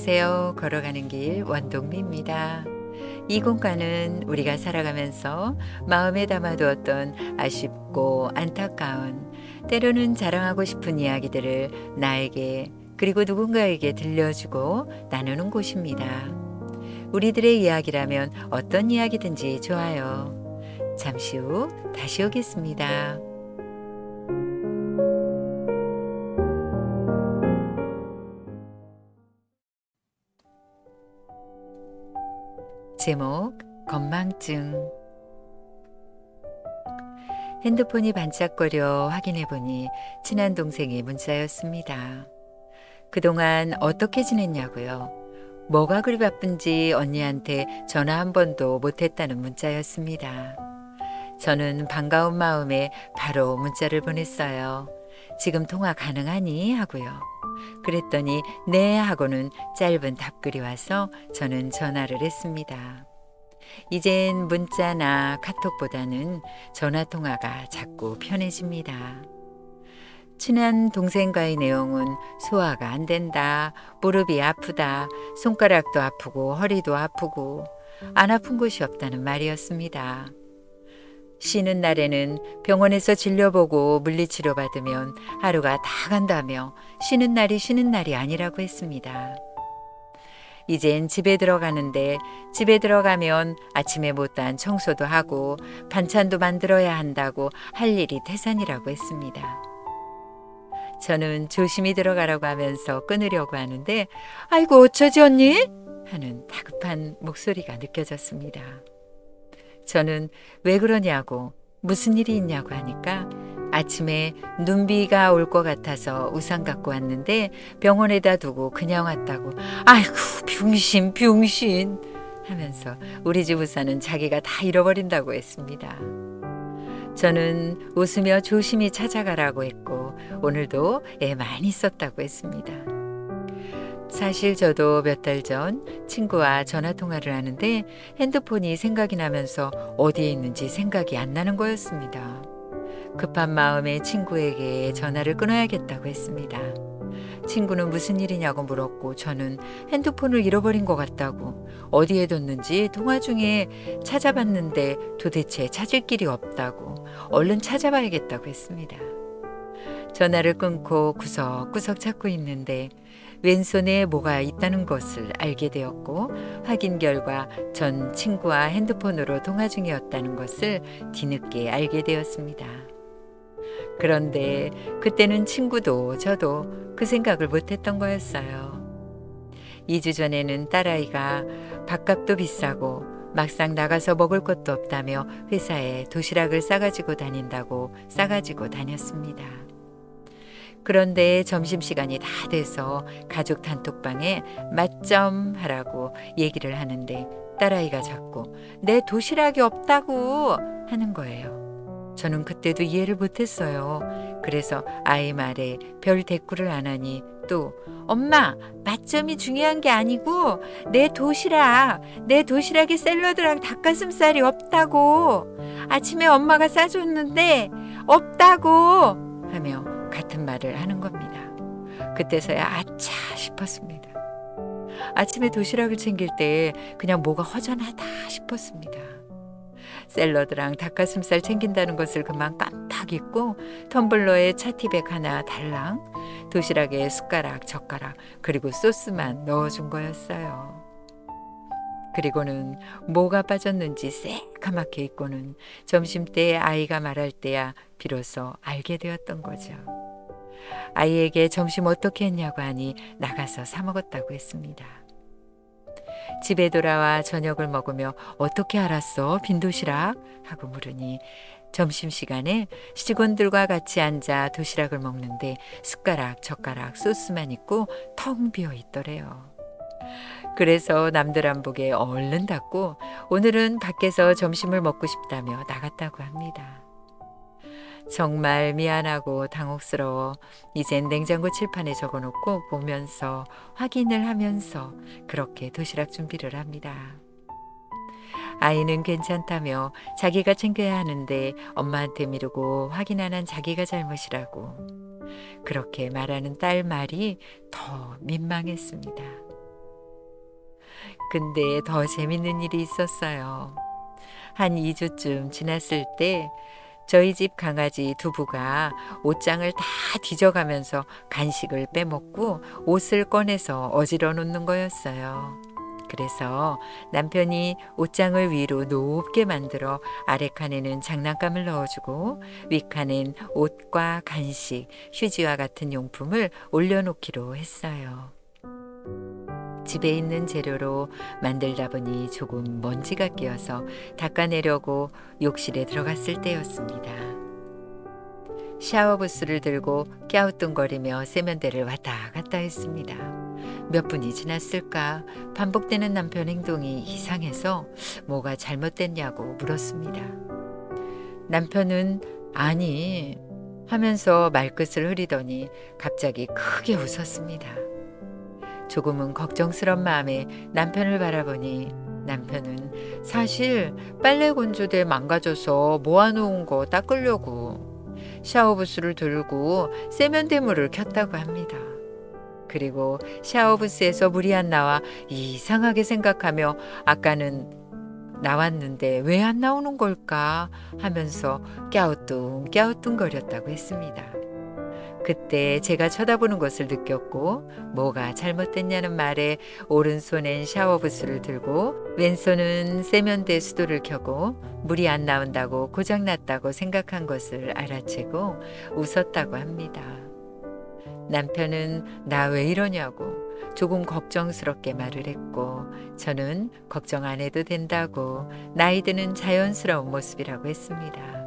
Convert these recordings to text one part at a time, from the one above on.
안녕하세요. 걸어가는 길 원동미입니다. 이 공간은 우리가 살아가면서 마음에 담아두었던 아쉽고 안타까운 때로는 자랑하고 싶은 이야기들을 나에게 그리고 누군가에게 들려주고 나누는 곳입니다. 우리들의 이야기라면 어떤 이야기든지 좋아요. 잠시 후 다시 오겠습니다. 제목 건망증 핸드폰이 반짝거려 확인해 보니 친한 동생이 문자였습니다. 그동안 어떻게 지냈냐고요? 뭐가 그리 바쁜지 언니한테 전화 한 번도 못했다는 문자였습니다. 저는 반가운 마음에 바로 문자를 보냈어요. 지금 통화 가능하니? 하고요. 그랬더니 네 하고는 짧은 답글이 와서 저는 전화를 했습니다. 이젠 문자나 카톡보다는 전화 통화가 자꾸 편해집니다. 친한 동생과의 내용은 소화가 안 된다, 무릎이 아프다, 손가락도 아프고 허리도 아프고 안 아픈 곳이 없다는 말이었습니다. 쉬는 날에는 병원에서 진료보고 물리치료 받으면 하루가 다 간다며 쉬는 날이 쉬는 날이 아니라고 했습니다. 이젠 집에 들어가는데 집에 들어가면 아침에 못한 청소도 하고 반찬도 만들어야 한다고 할 일이 태산이라고 했습니다. 저는 조심히 들어가라고 하면서 끊으려고 하는데 아이고 어쩌지 언니? 하는 다급한 목소리가 느껴졌습니다. 저는 왜 그러냐고 무슨 일이 있냐고 하니까 아침에 눈비가 올 것 같아서 우산 갖고 왔는데 병원에다 두고 그냥 왔다고 아이고 병신 병신 하면서 우리 집 우산은 자기가 다 잃어버린다고 했습니다. 저는 웃으며 조심히 찾아가라고 했고 오늘도 애 많이 썼다고 했습니다. 사실 저도 몇 달 전 친구와 전화 통화를 하는데 핸드폰이 생각이 나면서 어디에 있는지 생각이 안 나는 거였습니다. 급한 마음에 친구에게 전화를 끊어야겠다고 했습니다. 친구는 무슨 일이냐고 물었고 저는 핸드폰을 잃어버린 것 같다고 어디에 뒀는지 통화 중에 찾아봤는데 도대체 찾을 길이 없다고 얼른 찾아봐야겠다고 했습니다. 전화를 끊고 구석구석 찾고 있는데 왼손에 뭐가 있다는 것을 알게 되었고 확인 결과 전 친구와 핸드폰으로 통화 중이었다는 것을 뒤늦게 알게 되었습니다. 그런데 그때는 친구도 저도 그 생각을 못했던 거였어요. 2주 전에는 딸아이가 밥값도 비싸고 막상 나가서 먹을 것도 없다며 회사에 도시락을 싸가지고 다닌다고 싸가지고 다녔습니다. 그런데 점심시간이 다 돼서 가족 단톡방에 맛점 하라고 얘기를 하는데 딸아이가 자꾸 내 도시락이 없다고 하는 거예요. 저는 그때도 이해를 못했어요. 그래서 아이 말에 별 대꾸를 안 하니 또 엄마 맛점이 중요한 게 아니고 내 도시락 내 도시락에 샐러드랑 닭가슴살이 없다고 아침에 엄마가 싸줬는데 없다고 하며 같은 말을 하는 겁니다. 그때서야 아차 싶었습니다. 아침에 도시락을 챙길 때 그냥 뭐가 허전하다 싶었습니다. 샐러드랑 닭가슴살 챙긴다는 것을 그만 깜빡 잊고 텀블러에 차티백 하나 달랑 도시락에 숟가락, 젓가락 그리고 소스만 넣어준 거였어요. 그리고는 뭐가 빠졌는지 새까맣게 잊고는 점심때 아이가 말할 때야 비로소 알게 되었던 거죠. 아이에게 점심 어떻게 했냐고 하니 나가서 사 먹었다고 했습니다. 집에 돌아와 저녁을 먹으며 어떻게 알았어? 빈 도시락? 하고 물으니 점심시간에 직원들과 같이 앉아 도시락을 먹는데 숟가락, 젓가락, 소스만 있고 텅 비어 있더래요. 그래서 남들 안 보게 얼른 닫고 오늘은 밖에서 점심을 먹고 싶다며 나갔다고 합니다. 정말 미안하고 당혹스러워 이젠 냉장고 칠판에 적어놓고 보면서 확인을 하면서 그렇게 도시락 준비를 합니다. 아이는 괜찮다며 자기가 챙겨야 하는데 엄마한테 미루고 확인 안 한 자기가 잘못이라고 그렇게 말하는 딸 말이 더 민망했습니다. 근데 더 재밌는 일이 있었어요. 한 2주쯤 지났을 때 저희 집 강아지 두부가 옷장을 다 뒤져가면서 간식을 빼먹고 옷을 꺼내서 어지러 놓는 거였어요. 그래서 남편이 옷장을 위로 높게 만들어 아래 칸에는 장난감을 넣어주고 위 칸엔 옷과 간식, 휴지와 같은 용품을 올려놓기로 했어요. 집에 있는 재료로 만들다 보니 조금 먼지가 끼어서 닦아내려고 욕실에 들어갔을 때였습니다. 샤워 부스를 들고 꺄우뚱거리며 세면대를 왔다 갔다 했습니다. 몇 분이 지났을까 반복되는 남편 행동이 이상해서 뭐가 잘못됐냐고 물었습니다. 남편은 아니 하면서 말끝을 흐리더니 갑자기 크게 웃었습니다. 조금은 걱정스런 마음에 남편을 바라보니 남편은 사실 빨래 건조대 망가져서 모아놓은 거 닦으려고 샤워부스를 들고 세면대물을 켰다고 합니다. 그리고 샤워부스에서 물이 안 나와 이상하게 생각하며 아까는 나왔는데 왜 안 나오는 걸까 하면서 꺄우뚱 꺄우뚱거렸다고 했습니다. 그때 제가 쳐다보는 것을 느꼈고 뭐가 잘못됐냐는 말에 오른손엔 샤워 부스를 들고 왼손은 세면대 수도를 켜고 물이 안 나온다고 고장났다고 생각한 것을 알아채고 웃었다고 합니다. 남편은 나 왜 이러냐고 조금 걱정스럽게 말을 했고 저는 걱정 안 해도 된다고 나이 드는 자연스러운 모습이라고 했습니다.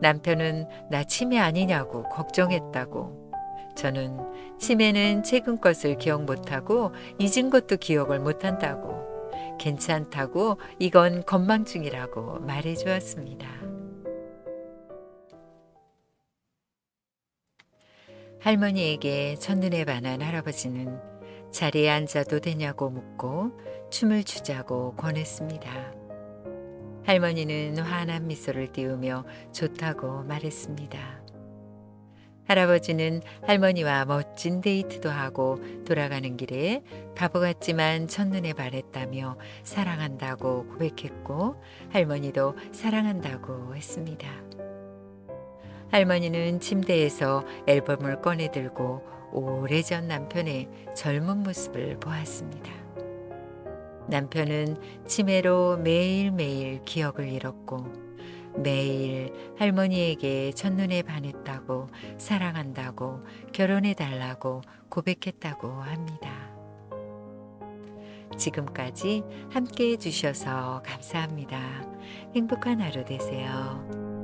남편은 나 치매 아니냐고 걱정했다고. 저는 치매는 최근 것을 기억 못하고 잊은 것도 기억을 못한다고. 괜찮다고 이건 건망증이라고 말해 주었습니다. 할머니에게 첫눈에 반한 할아버지는 자리에 앉아도 되냐고 묻고 춤을 추자고 권했습니다. 할머니는 환한 미소를 띄우며 좋다고 말했습니다. 할아버지는 할머니와 멋진 데이트도 하고 돌아가는 길에 바보 같지만 첫눈에 반했다며 사랑한다고 고백했고 할머니도 사랑한다고 했습니다. 할머니는 침대에서 앨범을 꺼내 들고 오래전 남편의 젊은 모습을 보았습니다. 남편은 치매로 매일매일 기억을 잃었고 매일 할머니에게 첫눈에 반했다고 사랑한다고 결혼해 달라고 고백했다고 합니다. 지금까지 함께 해주셔서 감사합니다. 행복한 하루 되세요.